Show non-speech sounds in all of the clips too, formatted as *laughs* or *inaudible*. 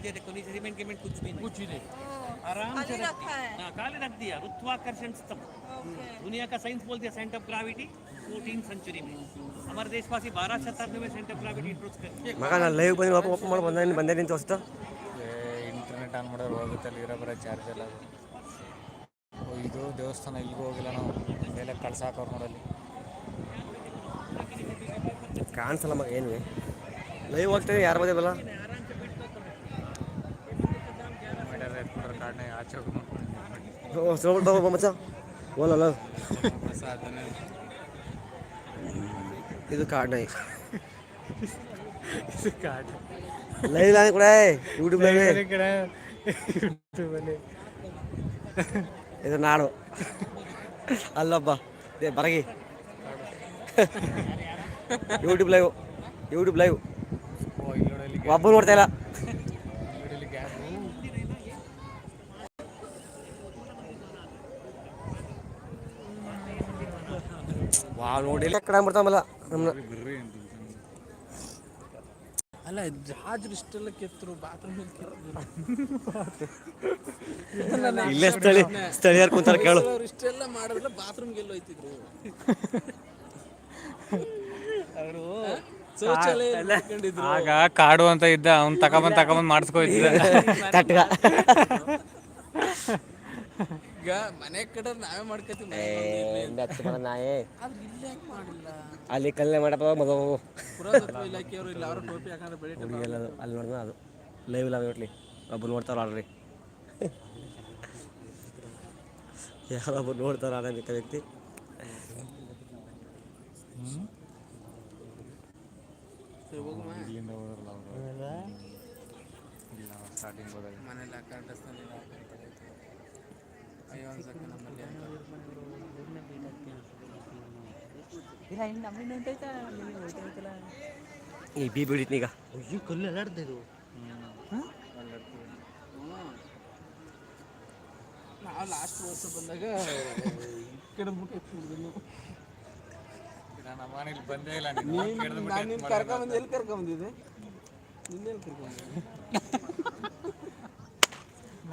दिया देखो नीचे सीमेंट गिमेंट कुछ भी नहीं कुछ ही नहीं आराम से खाली रख रखा है हाँ काले रख दिया गुरुत्वाकर्षण स्तंभ ओके दुनिया का साइंस बोलते हैं सेंटर ऑफ ग्रेविटी 14 सेंचुरी में हमारे देशवासी बारह शताब्दी में सेंटर ऑफ ग्रेविटी इंट्रोड्यूस कर ಮಗ ನಾನು ಲೈವ್ ಬಂದು ಓಪನ್ ಓಪನ್ ಮಾಡಿ ಬಂದೆ ಬಂದೆ ನಿಂತು ಹೊಸ್ತು ಇಂಟರ್ನೆಟ್ ಆನ್ ಮಾಡಿದ್ರೆ ಹೋಗುತ್ತೆ ಅಲ್ಲಿ ಇರೋ ಬರೋ ಚಾರ್ಜ್ ಎಲ್ಲ ಅದು ಓ, ಇದು ದೇವಸ್ಥಾನ ಇಲ್ಲಿಗೂ ಹೋಗಿಲ್ಲ ನಾವು ಮೇಲೆ ಕಳ್ಸಾಕವ್ರು ನೋಡಲ್ಲಿ ಕಾಣಿಸಲ್ಲ ಮಗ ಏನು ಲೈವ್ ಹೋಗ್ತೇನೆ ಯಾರು ಬಂದೇವಲ್ಲ ಮಾಡಿದ್ರೆ ಎತ್ಕೊಂಡ್ರೆ ಕಾಡನೆ ಆಚೆ ಹೋಗಿ ಓ ಸೋಬಿಟ್ಟು ಬಾಬಾ ಮಚ್ಚ ಓಲಲ್ಲ ಸಾಧನೆ ಇದು ಕಾಡ್ ನಾಯಿ ಇದು ಕಾಡು ಲೈವ್ ಆನೆ ಕೂಡ ಯೂಟ್ಯೂಬ್ ಲೈವ್ ಕಡೆ ಯೂಟ್ಯೂಬಲ್ಲಿ ಇದು ನಾಡು ಅಲ್ಲೊಬ್ಬ ಏ ಬರಗಿ ಯೂಟ್ಯೂಬ್ ಲೈವ್ ಯೂಟ್ಯೂಬ್ ಲೈವ್ ಓ ಇಲ್ಲಿ ನೋಡಲ್ಲಿ ಒಬ್ಬ ನೋಡ್ತಾ ಇಲ್ಲ ನೋಡಲ್ಲಿ ಗ್ಯಾಪ್ ವಾ ನೋಡಿ ಕಡೆ ಅಲ್ಲ ಜಾಜ್ರು ಇಷ್ಟೆಲ್ಲ ಕೆತ್ತರು ಬಾತ್ರೂಮ್ ಇಲ್ಲೇ ಸ್ಥಳೀಯ ಸ್ಥಳೀಯರು ಕುಂತಾರ ಕೇಳು. ಇಷ್ಟೆಲ್ಲ ಮಾಡಿದ್ರೆ ಹೋಯ್ತಿದ್ರು? ಅವರು ಮಾಡ್ಕೊಂಡಿದ್ರು ಆಗ ಕಾಡು ಅಂತ ಇದ್ದ ಅವ್ನು ತಗೊಂಬಂದ್ ತಗೊಂಬಂದ್ ಮಾಡಿಸ್ಕೊಯ್ತಿದ್ದ ತಟ್ಗ. *laughs* *laughs* ಈಗ ಮನೆ ಕಡೆ ನಾವೇ ಮಾಡ್ಕೋತೀವಿ ಏ, ಬೆತ್ತ ಮರ ನಾಯಿ ಆದ್ರೆ ಇಲ್ಲಿ ಯಾಕೆ ಮಾಡಿಲ್ಲ? ಅಲ್ಲಿ ಕಲ್ಲೆ ಮಾಡಪ್ಪ ಮಗ. ಪುರಾತತ್ವ ಇಲಾಖೆಯವರು ಇಲ್ಲ ಅವರು ಟೋಪಿ ಹಾಕಂದ್ರೆ ಬೆಳೆ ಹುಡುಗಿಯಲ್ಲ ಅದು ಅಲ್ಲಿ ನೋಡಿದ ಅದು. ಲೈವ್ ಇಲ್ಲ ನೋಡ್ಲಿ ಒಬ್ಬರು ನೋಡ್ತಾರ ಆಲ್ರೆಡಿ ಯಾರೊಬ್ಬರು ನೋಡ್ತಾರ ಮಿಕ್ಕ ವ್ಯಕ್ತಿ. ಇಲ್ಲಿಂದ ಹೋದ್ರಲ್ಲ ಅವರು. ಇಲ್ಲ ಸ್ಟಾರ್ಟಿಂಗ್ ಹೋದಾಗ. ಮನೇಲಿ ಅಯ್ಯೋ ಅನ್ಸಕ್ಕೆ ನಮ್ಮಲ್ಲಿ ಅಂತ ಈ ಬಿ ಬಿಡಿತ್ನಿ ಈಗ ನಾವು ಲಾಸ್ಟ್ ವರ್ಷ ಬಂದಾಗ ಈ ಕಡೆ ಮುಟ್ಟಿ ನಮ್ಮ ಮನೇಲಿ ಬಂದೇ ಇಲ್ಲ ನೀನು ನಾನು ನಿನ್ನ ಕರ್ಕೊಂಬಂದು ಎಲ್ಲಿ ಕರ್ಕೊಂಬಂದಿದ್ದೆ ನಿನ್ನೆಲ್ಲಿ ಕರ್ಕೊಂಬಂದಿದ್ದೆ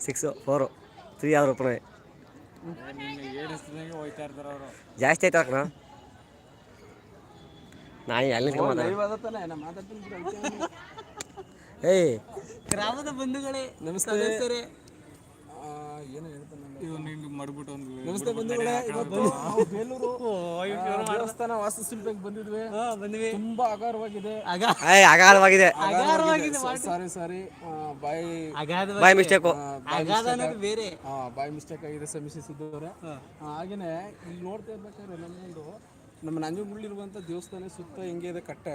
ಸಿಕ್ಸು ಫೋರು ತ್ರೀ ಅವರು ಜಾಸ್ತಿ ಆಯ್ತು ಅಲ್ಲಿ ಅದತ್ತಾನೆ ನಾ ಏನು? ಏಯ್. ಗ್ರಾಮದ ಬಂಧುಗಳೇ ನಮಸ್ಕಾರ ಏನೋ ಹೇಳ್ತಾನೆ ಮಾಡ್ಬಿಟ್ಟು ನಮಸ್ತೆ ಬಂಧುಗಳೇ ಇವತ್ತು ನಾವು ಬೇಲೂರು ದೇವಸ್ಥಾನ ವಾಸ್ತುಶಿಲ್ಪಕ್ಕೆ ಬಂದಿದ್ವಿ. ಬಂದ್ವಿ. ತುಂಬಾ ಅಗಾರವಾಗಿದೆ. ಅಗಾಧವಾಗಿದೆ ಸಾರಿ ಸಾರಿ ಬಾಯ್ ಬಾಯ್ ಮಿಸ್ಟೇಕು ಬೇರೆ. ಆ, ಬಾಯ್ ಮಿಸ್ಟೇಕ್ ಆಗಿದೆ ಕ್ಷಮಿಸಿದ್ದವ್ರೆ ಹಾಗೇನೆ ಇಲ್ಲಿ ನೋಡ್ತಾ ಇರ್ಬೇಕಾದ್ರೆ ನಮ್ಮೊಂದು ನಮ್ಮ ನಂಜನಗೂಡಿರುವಂತ ದೇವಸ್ಥಾನ ಸುತ್ತ ಹೆಂಗೆ ಇದೆ ಕಟ್ಟೆ.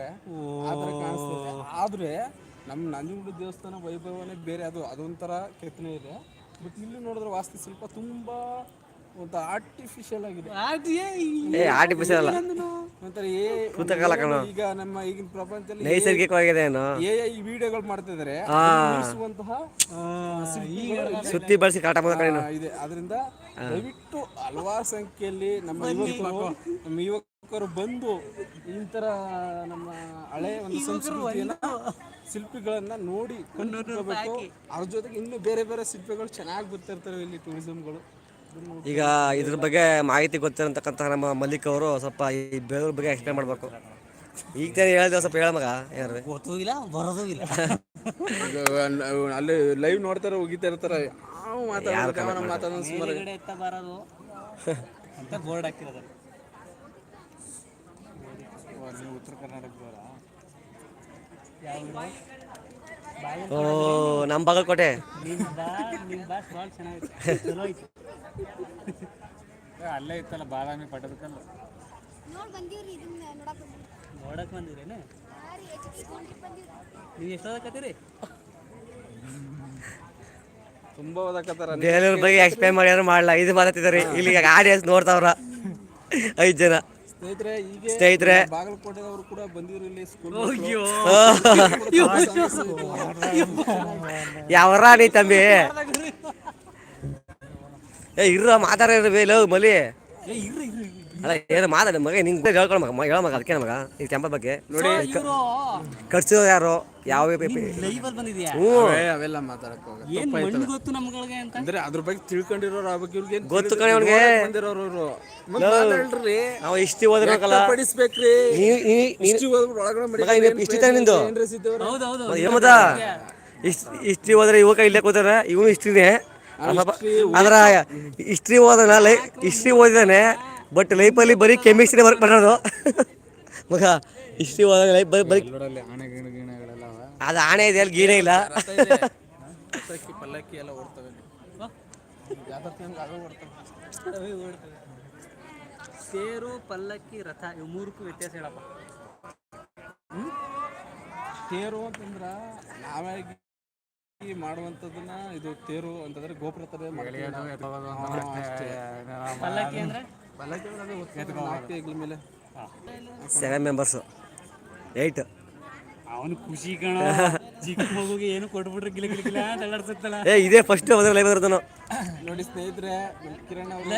ಕಾಣಿಸ್ತದೆ. ಆದ್ರೆ ನಮ್ಮ ನಂಜನಗೂಡು ದೇವಸ್ಥಾನ ವೈಭವನೇ ಬೇರೆ. ಅದು ಅದೊಂಥರ ಕೆತ್ತನೆ ಇದೆ. ಬಟ್ ಇಲ್ಲಿ ನೋಡಿದ್ರೆ ವಾಸ್ತುಶಿಲ್ಪ ತುಂಬಾ ಒಂದು ಆರ್ಟಿಫಿಷಿಯಲ್ ಆಗಿದೆ. ಆರ್ಟಿಫಿಷಿಯಲ್ ಅಲ್ಲ. ಕೃತಕಲ್ಲ ಕಣೋ. ಈಗ ನಮ್ಮ ಈಗಿನ ಪ್ರಪಂಚದಲ್ಲಿ ನೈಸರ್ಗಿಕವಾಗಿದೆ ಏನು. ಎ ಐ ವಿಡಿಯೋಗಳು ಮಾಡ್ತಿದ್ದಾರೆ. ಇಲ್ಲಿ ಸುತ್ತಿ ಬಳಸಿ ಕಾಟ ಇದೆ. ಅದರಿಂದ ದಯವಿಟ್ಟು ಹಲವಾರು ಸಂಖ್ಯೆಯಲ್ಲಿ ನಮ್ಮ ಯುವಕರು ನಮ್ಮ ಯುವಕರು ಬಂದು ಇಂತರ ನಮ್ಮ ಹಳೆ ಒಂದು ಸಂಸ್ಕೃತಿಯನ್ನ ಶಿಲ್ಪಿಗಳನ್ನ ನೋಡಿ ಕೊಂಡ್ಕೋಬೇಕು ಅದ್ರ ಜೊತೆಗೆ ಇನ್ನು ಬೇರೆ ಬೇರೆ ಶಿಲ್ಪಿಗಳು ಚೆನ್ನಾಗಿ ಬರ್ತಿರ್ತಾರೆ ಇಲ್ಲಿ ಟೂರಿಸಂಗಳು ಈಗ ಇದ್ರ ಬಗ್ಗೆ ಮಾಹಿತಿ ಗೊತ್ತಿರತಕ್ಕಂಥ ನಮ್ಮ ಮಲ್ಲಿಕ್ ಅವರು ಸ್ವಲ್ಪ ಈ ಬೇಲೂರು ಬಗ್ಗೆ ಎಕ್ಸ್ಪ್ಲೇನ್ ಮಾಡಬೇಕು. ಈಗ ತಾನೇ ಹೇಳಿದ್ರೆ ಸ್ವಲ್ಪ ಹೇಳ ಮಗ ಏನಾರು ಗೊತ್ತೂ ಇಲ್ಲ ಬರೋದೂ ಇಲ್ಲ. ಅಲ್ಲಿ ಲೈವ್ ನೋಡ್ತಾರೆ ಹೋಗಿತಾ ಇರ್ತಾರೆ. ಯಾವ ಯಾರು ಮಾತಾಡೋದು ಸುಮಾರು. ಮೇಲ್ಗಡೆ ಎತ್ತ ಬರೋದು. ಅಂತ ಬೋರ್ಡ್ ಹಾಕಿರೋದು. ನೀವು ಉತ್ತರ ಕರ್ನಾಟಕದವರ ಓ ನಮ್ಮ ಬಾಗಲಕೋಟೆ ನಿಮ್ಮ ಬಾ ನಿಮ್ಮ ಚಲೋ ಐತಿ. ಅಲ್ಲೇ ಇತ್ತಲ್ಲ ಬಾದಾಮಿ ಪಟ್ಟದಕಲ್ಲು ನೋಡ್ ಬಂದೀವ್ರಿ ಇದನ್ನ ನೋಡಕ್ ನೋಡಕ್ ಬಂದಿರೇನೆ? ನೀವು ಎಷ್ಟೋದಕ್ಕತ್ತೀರಿ ತುಂಬಾ ಓದಕತ್ತಾರ. ಬೇರೆಯವ್ರ ಬಗ್ಗೆ ಎಕ್ಸ್ಪ್ಲೈನ್ ಮಾಡ್ಯಾರ ಮಾಡಲ್ಲ ಇದು ಮಾತಾಡ್ತಿದ್ದಾರೆ ಇಲ್ಲಿ ಆಡಿಯನ್ಸ್ ನೋಡ್ತಾವ್ರ. ಐದು ಜನ. ಸ್ನೇಹಿತರೆ ಈಗ ಸ್ನೇಹಿತರೆ. ಬಾಗಲಕೋಟೆದವರು ಕೂಡ ಬಂದಿದ್ರು ಇಲ್ಲಿ ಸ್ಕೂಲ್ ಯಾವರ ನೀ ತಂಬಿ ಏ ಇರ್ರ ಮಾತಾಡ ಲವ್ ಮಲಿ. ಅಲ್ಲ ಏನು ಮಾತಾಡ ಮಗ ನಿಂಗೆ ಹೇಳ್ಕೊಳ ಮಗ ಹೇಳ ಮಗ ಅದಕ್ಕೆ ಮಗ ಈ ಟೆಂಪಲ್ ಬಗ್ಗೆ. ನೋಡಿ ಖರ್ಚು ಯಾರು ಯಾವ ಹ್ಞೂ. ಅವೆಲ್ಲ ಮಾತಾಡಕ್ ಗೊತ್ತು ನಮ್ಗಳಿಗೆ ಅಂತ? ಅಂದ್ರೆ ಅದ್ರ ಬಗ್ಗೆ ತಿಳ್ಕೊಂಡಿರೋರು ಇವ್ರಿಗೆ ಗೊತ್ತು ಕಣೆ ಅವ್ನಿಗೆ. ಬಂದಿರೋರು ಇಷ್ಟಿ ಹೋದ್ರಲ್ಲ ಪಡಿಸ್ಬೇಕ್ರಿ ಇಷ್ಟಿ ಒಳಗಡೆ ತಾನೆ ನಿಂದು? ಹೋದ್ರೆ ಯುವಕ ಇಲ್ಲೇ ಕೂತಾರ ಇವನು ಇಷ್ಟ್ರಿನೇ ಅದ್ರ ಹಿಸ್ಟ್ರಿ ಓದನ ಲೈ ಹಿಸ್ಟ್ರಿ ಓದಿದಾನೆ ಬಟ್ ಲೈಫಲ್ಲಿ ಬರೀ ಕೆಮಿಸ್ಟ್ರಿ ವರ್ಕ್ ಮಾಡೋದು. ಮಗ ಹಿಸ್ಟ್ರಿ ಓದಾಗ ಲೈಫ್ ಬರೀ ಬರೀ ನೋಡಲ್ಲಿ ಆಣೆ ಗಿಣ ಗಿಣಗಳೆಲ್ಲ ಅದು ಆಣೆ ಇದೆ ಅಲ್ಲಿ ಗೀನೇ ಇಲ್ಲ. ಸೇರು ಪಲ್ಲಕ್ಕಿ ಎಲ್ಲ ಓಡ್ತವೆ. ತೇರು ಪಲ್ಲಕ್ಕಿ ರಥ ಇವು ಮೂರಕ್ಕೂ ವ್ಯತ್ಯಾಸ ಹೇಳಪ್ಪ. ತೇರು ಅಂತಂದ್ರ ನಾವಾಗಿ ಮಾಡುವಂಥದ್ದನ್ನ ಇದು ತೇರು ಅಂತಂದ್ರೆ ಗೋಪುರ ತರ ಮೇಲೆ. ಸೆವೆನ್ ಮೆಂಬರ್ಸ್ ಏಯ್ಟ್ ಅವನು ಖುಷಿ ಕಣ. ಚಿಕ್ಕ ಮಗುಗೆ ಏನು ಕೊಟ್ಬಿಟ್ರೆ ಗಿಲ ಗಿಲ ಗಿಲ ಅಂತ ಅಲ್ಲಾಡ್ಸುತ್ತಲ್ಲ ಏ ಇದೇ ಫಸ್ಟ್ ಹೋದ್ರೆ ಲೈವ್ ಇರ್ತಾನು ನೋಡಿ ಸ್ನೇಹಿತರೆ ಕಿರಣ್ ಅವರು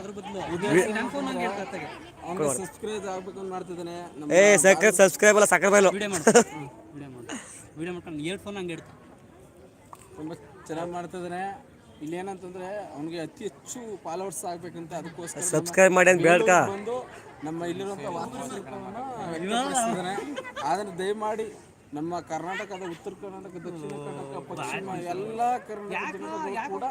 ಅದ್ರ ಬದಲು. ನನ್ನ ಫೋನ್ ನಂಗೆ ಹೇಳ್ತಾರೆ ಅವ್ನು ಸಬ್ಸ್ಕ್ರೈಬ್ ಆಗಬೇಕು ಅಂತ ಮಾಡ್ತಿದ್ದಾನೆ. ಏ ಸಕ್ಕ ಸಬ್ಸ್ಕ್ರೈಬ್ ಅಲ್ಲ ಸಕ್ಕರೆ ಬೈಲು ವಿಡಿಯೋ ಮಾಡು. *laughs* ವಿಡಿಯೋ ಮಾಡು. ವಿಡಿಯೋ ಮಾಡ್ಕೊಂಡು ಏರ್ ಫೋನ್ ಹಂಗೆ ಇಡ್ತು ತುಂಬ ಚೆನ್ನಾಗಿ ಮಾಡ್ತಿದ್ದಾನೆ ಇಲ್ಲಿ ಏನಂತಂದ್ರೆ ಅವನಿಗೆ ಅತಿ ಹೆಚ್ಚು ಫಾಲೋವರ್ಸ್ ಆಗ್ಬೇಕಂತ ಅದಕ್ಕೋಸ್ಕರ ನಮ್ಮ ಸಬ್ಸ್ಕ್ರೈಬ್ ಮಾಡಿ ಅಂತ ಬೇಡ್ಕ ಬಂದು ನಮ್ಮ ಇಲ್ಲಿರುವಂಥ ವಾಸ್ತುಶಿಲ್ಪವನ್ನು ಆದರೆ ದಯಮಾಡಿ ನಮ್ಮ ಕರ್ನಾಟಕದ ಉತ್ತರ ಕರ್ನಾಟಕ ದಕ್ಷಿಣ ಕರ್ನಾಟಕ ಪಶ್ಚಿಮ ಎಲ್ಲ ಕರ್ನಾಟಕ ಜನರು ಕೂಡ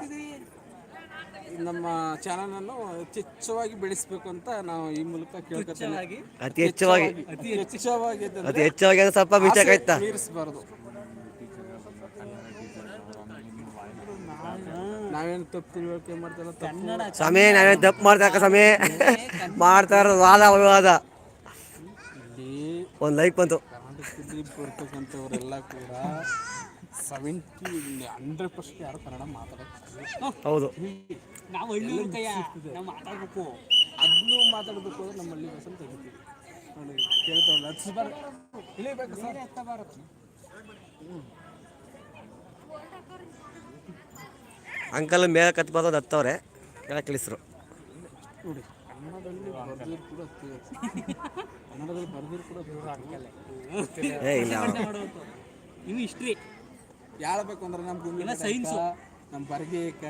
ನಮ್ಮ ಚಾನಲ್ ಅನ್ನು ಯಥೇಚ್ಛವಾಗಿ ಬೆಳೆಸಬೇಕು ಅಂತ ನಾವು ಈ ಮೂಲಕ ಕೇಳ್ಕೊತೇವೆ ಅತಿ ಹೆಚ್ಚವಾಗಿ ಅತಿ ಹೆಚ್ಚವಾಗಿ ಅತಿ ಹೆಚ್ಚವಾಗಿ ಸ್ವಲ್ಪ ಮಿಸ್ಟೇಕ್ ಆಯ್ತಾ? ಮೀರಿಸಬಾರ್ದು. ನಾವೇನು ತಪ್ಪು ತಿಳುವಳಿಕೆ ಮಾಡ್ತಾರ ತಪ್ಪು ಸಮಯ ನಾವೇನು ತಪ್ಪು ಮಾಡ್ತಾಕ ಸಮಯ ಮಾಡ್ತಾ ಇರೋದು ವಾದ ವಿವಾದ ಒಂದ್ ಲೈಕ್ ಬಂತು. ಕರ್ನಾಟಕದಲ್ಲಿ ಬರ್ತಕ್ಕಂಥವರೆಲ್ಲ ಕೂಡ ಸೆವೆಂಟಿ ಹಂಡ್ರೆಡ್ ಪರ್ಸೆಂಟ್ ಯಾರು ಕನ್ನಡ ಮಾತಾಡೋದು ಹೌದು. ನಾವು ಹಳ್ಳಿ ಕೈಯ ನಾವು ಮಾತಾಡ್ಬೇಕು. ಅದನ್ನು ತೆಗಿತೀವಿ ಕೇಳ್ತಾವಲ್ಲ ಹಚ್ಬಾರ್ದು ಇಳಿಬೇಕು ಸರ್. ಅಂಕಲ್ ಮೇಲೆ ಕತ್ ಬರೋದು ಹತ್ತವ್ರೆ. ಕೆಳಗೆ ಕಳಿಸ್ರು ನೋಡಿ ಏ ಇಲ್ಲ. ಇವು ಹಿಸ್ಟ್ರಿ ಹೇಳ್ಬೇಕು ಅಂದ್ರೆ ನಮ್ಮ ಸೈನ್ಸ್ ಎಲ್ಲ. ನಮ್ಮ ಬರ್ಗೇಕ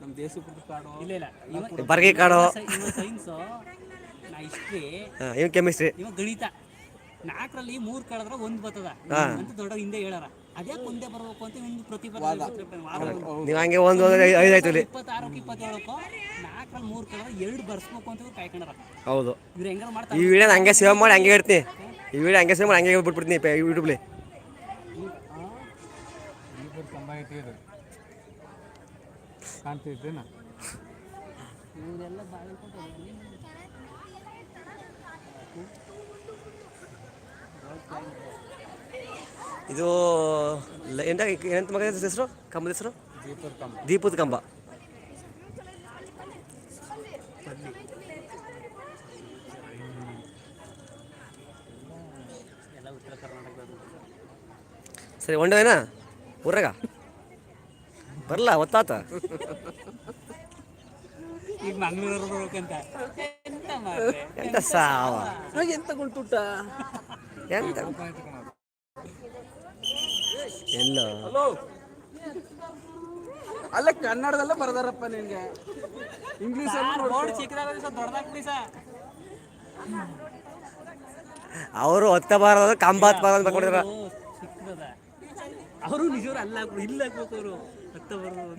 ನಮ್ಮ ದೇಶ ಕಾಡು? ಇಲ್ಲ ಇಲ್ಲ. ಬರ್ಗಿ ಕಾಡು? ಇವ ಸೈನ್ಸು ನಾ ಹಿಸ್ಟ್ರಿ ಇವ್ ಕೆಮಿಸ್ಟ್ರಿ ಇವ ಗಣಿತ. ನಾಲ್ಕರಲ್ಲಿ ಮೂರು ಕಳೆದ್ರೆ ಒಂದು ಬರ್ತದ. ಅಂತ ದೊಡ್ಡ ಹಿಂದೆ ಹೇಳಾರ. ಅದ್ಯಾಕೆ ಮುಂದೆ ಬರಬೇಕು ಅಂತ ನಿಮ್ದು ಪ್ರತಿಪಾದನೆ ನೀವು ಹಂಗೆ ಒಂದು ಹೋದ್ರೆ ಐದು ಆಯ್ತು ಇಲ್ಲಿ. ಇಪ್ಪತ್ತಾರಕ್ಕೆ ಇಪ್ಪತ್ತೇಳಕ್ಕೋ ನಾಲ್ಕರಲ್ಲಿ ಮೂರು ಕಲರ್ ಎರಡು ಬರ್ಸ್ಬೇಕು ಅಂತ ಇವ್ರು ಕಾಯ್ಕೊಂಡಾರ. ಹೌದು. ಇವ್ರು ಹೆಂಗಾರ ಈ ಮಾಡ್ತಾರೆ ವಿಡಿಯೋನ ಹಂಗೆ ಸೇವ್ ಮಾಡಿ ಹಂಗೆ ಇಡ್ತೀನಿ ಈ ವಿಡಿಯೋ ಹಂಗೆ ಸೇವ್ ಮಾಡಿ ಹಂಗೆ ಬಿಟ್ಬಿಡ್ತೀನಿ ಯೂಟ್ಯೂಬ್ಲಿ ಇಬ್ಬರು ಕಂಬ ಐತಿ ಇದು. ಕಾಣ್ತಿದ್ದೇನ ಇದು ಎಂತ ಏನಂತ ಮಗ ಹೆಸರು ಕಂಬದ ಹೆಸರು? ದೀಪದ ಕಂಬ. ಸರಿ ಒಂಡವೇನಾ? ಊರಾಗ? ಬರಲ್ಲ ಒತ್ತಾತ? ಈಗ ಮಂಗಳೂರು ಬರ್ಬೇಕಂತ ಎಂತ ಸಾವ? ಎಂತ ಗುಂಟುಟ್ಟ ಎಂತ? ಎಲ್ಲ. ಹಲೋ ಅಲ್ಲ ಕನ್ನಡದಲ್ಲೇ ಬರ್ದಾರಪ್ಪ ನಿನ್ಗೆ. ಇಂಗ್ಲಿಷ್ ಅವರು ಹೊತ್ತ ಬಾರದ ಕಂಬಾತ್ ಬಾರ ಅಂತ ಕೊಡಿದ್ರ ಅವರು ನಿಜವ್ರು ಅಲ್ಲ ಇಲ್ಲ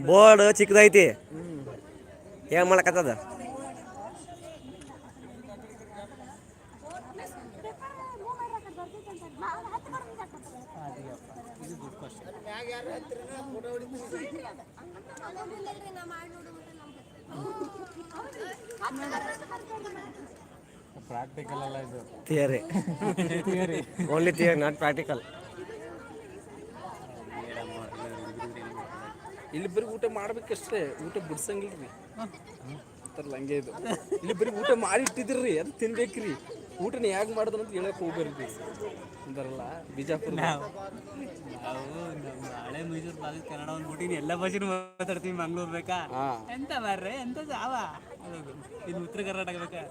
ಬೋರ್ಡ್ ಚಿಕ್ಕದೈತಿ. ಏನ್ ಮಾಡಕತ್ತದ? ಪ್ರಾಕ್ಟಿಕಲ್ ಅಲ್ಲ ಇದು theory only theory not practical ಇಲ್ಲಿ ಬರೀ ಊಟ ಮಾಡ್ಬೇಕಷ್ಟೇ. ಊಟ ಬಿಡ್ಸಂಗಿಲ್ರಿ. ಹಂಗೆ ಇದು. ಇಲ್ಲಿ ಬರೀ ಊಟ ಮಾಡಿ ಇಟ್ಟಿದ್ರಿ ಅದು ತಿನ್ಬೇಕ್ರಿ. ಊಟನ ಹೇಗೆ ಮಾಡಿದ್ರು ಅಂತ ಹೇಳಕ್ ಹೋಗ್ಬರ್ತೀವಿ ಅಂತಾರಲ್ಲ ಬಿಜಾಪುರ ನಾವು ನಮ್ಮ ಹಳೆ ಮೈಸೂರು ಭಾಗದ ಕನ್ನಡ ಅಂದ್ಬಿಟ್ಟಿನಿ ಎಲ್ಲ ಭಾಷೆನೂ ಮಾತಾಡ್ತೀನಿ ಮಂಗ್ಳೂರ್ ಬೇಕಾ? ಎಂತ ಮಾರ್ರೆ ಎಂತ ಜಾವ? ಇದು ಉತ್ತರ ಕರ್ನಾಟಕ ಬೇಕಾ?